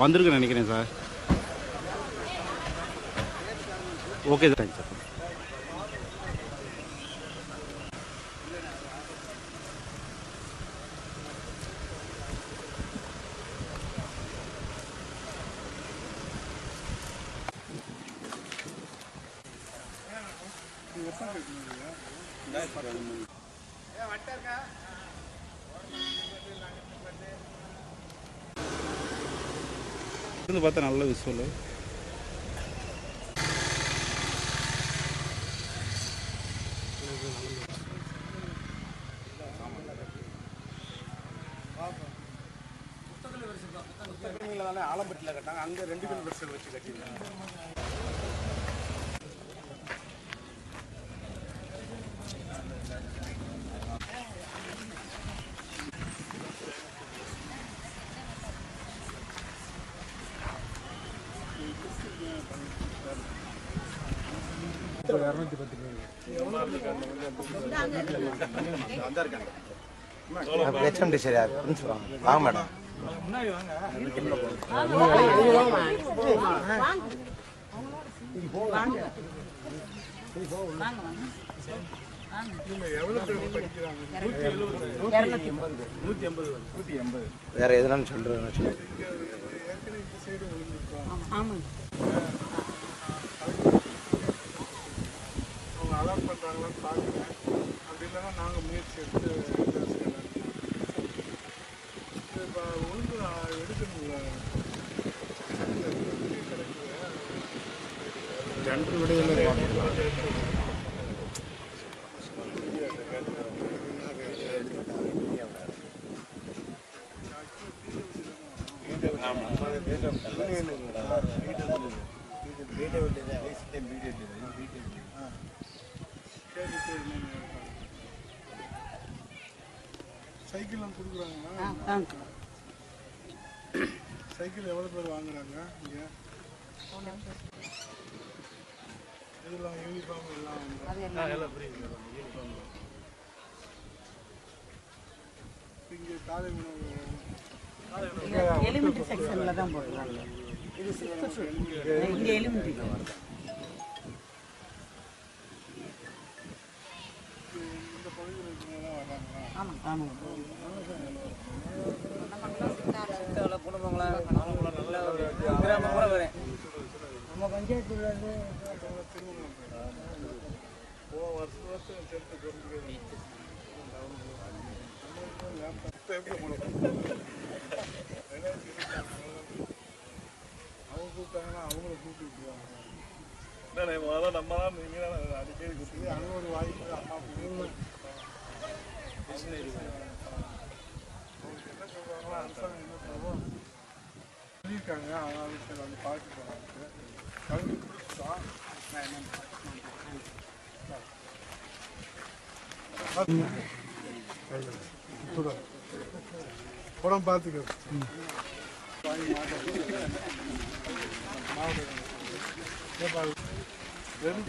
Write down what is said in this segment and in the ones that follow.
வந்திருக்குன்னு நினைக்கிறேன் sir. Okay sir. Thanks sir இருந்து பார்த்தா நல்ல விஷுவல் ஆலம்பட்டியில் கட்டாங்க அங்கே ரெண்டு பெருசல் வச்சு கட்டியிருக்காங்க. ஹெச்எம்டி சரியா பிரின்சிபல் வாங்க வாங்க மேடம் வேற எதுனாலும் சொல்றேன் இல்லைன்னா நாங்கள் முயற்சி எடுத்து இப்போ ஒழுங்கு எடுக்கணும்ல. ரெண்டு விடையில் சைக்கிள்லாம் கொடுக்குறாங்களா? சைக்கிள் எவ்வளோ பேர் வாங்குறாங்க இங்கே? இதெல்லாம் யூனிஃபார்ம் எல்லாம் யூனிஃபார்ம் இங்கே காலை உணவு. எலிமெண்ட்ரி செக்ஷனில் தான் போட்டுருக்காங்க இது இங்கே எலிமெண்ட்ரி நம்ம பஞ்சாயத்துல இருந்து ஓ வருஷம் அவங்க கூப்பிட்டாங்கன்னா அவங்கள கூப்பிட்டு விட்டுருவாங்க நம்ம தான் நீங்கள் அடிக்கடி கொடுத்து அது ஒரு வாய்ப்பு அம்மா சொல்லியிருக்காங்க அதனால சரி வந்து பார்க்க போகிறாங்க கல்வி கொடுத்துட்டோம் நான் என்ன படம் பார்த்துக்க வெறும்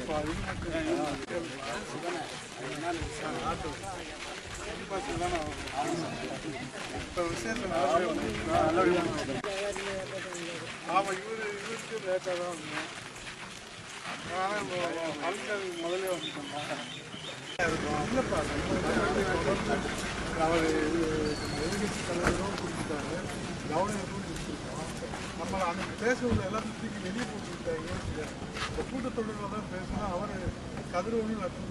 இப்போ விஷயத்தில் ஆமாம் இவரு இவருக்கு லேட்டாக தான் வந்தோம் ஆனால் ஆளுநர் முதல்ல வந்துட்டோம் இல்லைப்பா அவர் எதிர்கட்சி தலைவரும் கொடுத்துட்டாரு கவர்னர் நம்ம அன்னைக்கு பேசுவது எல்லாத்தையும் தூக்கி வெளியே போட்டு விட்டாங்க இந்த கூட்டத்தொடரில் தான் பேசணும் அவர் கதிரவனும்